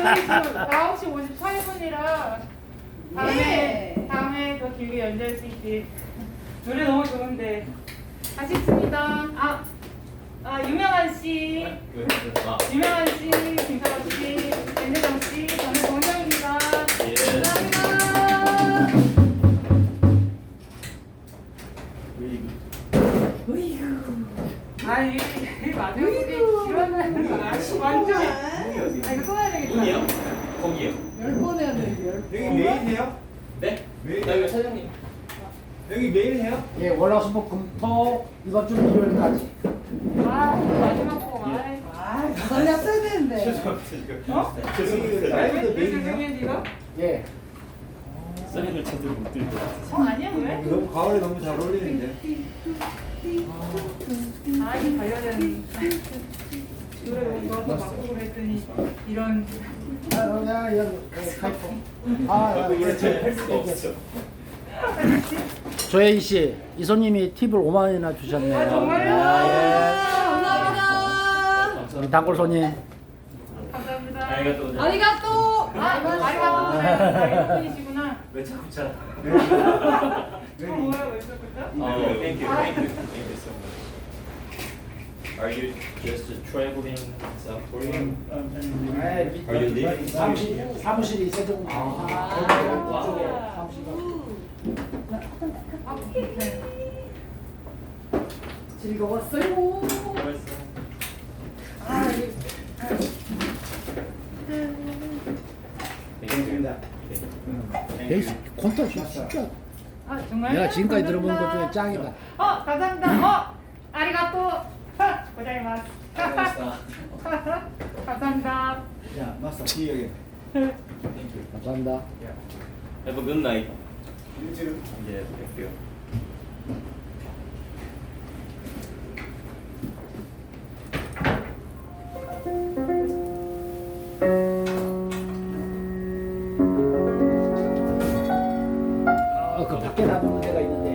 9시 58분이라 다음에 네. 다음에 더 길게 연주할 수 있게 노래 너무 좋은데 아쉽습니다. 아, 아 유명한 씨, 아, 유명한 씨, 김사박 씨, 윤대정 씨, 저는 동정입니다. 예. 감사합니다. 아니 이 마지막에 거 아시 완전. 아 이거 써야 되 문이요? 거기요? 열번 해야 돼, 열 여기 매일 해요? 네? 매일 나 이거 사장님. 여기 매일 해요? 예, 월화수목금토 이번 주 일요일까지. 아 마지막 거. 아이. 아, 다섯 명 써야 되는데. 죄송합니다. 지금. 어? 여기 라이브도 매일 해요? 이거? 예. 사장님을 제대로 못 들고. 어 아니야 왜? 너무 가을에 너무 잘 어울리는데. 아 노래 너 무 좋아서 바꾸고 했더니 이런 아, 야, 야, 카이포. 아, 야, 이거 예, 제가 할 수가 예, 없어. 조혜인 씨, 이 손님이 팁을 5만 원이나 주셨네요. 아, 정말요? 감사합니다. 예. 우리 단골 손님. 감사합니다. 아리가또. 아리가또. 아 아리가또 아리가또 분이시구나. 왜 자꾸 차? 어 뭐야 왜 thank you, thank you so much. Are you just traveling South Korea? 예, Are you living? 사무실, 사무실이. 아. 네. 즐거웠어요. 벌써. 아 이게 Thank you. 베이스 콘서트 진짜. 아 정말? 내가 지금까지 들어본 것 중에 짱이다. 어 감사합니다. 어 아리가또. 고자이마스. 감사합니다. 야, 마스터 기억해. Thank you. 감사합니다. Have a good night. 지금 Yeah, thank you. 어, 그 밖에 놔두는 데가 있는데.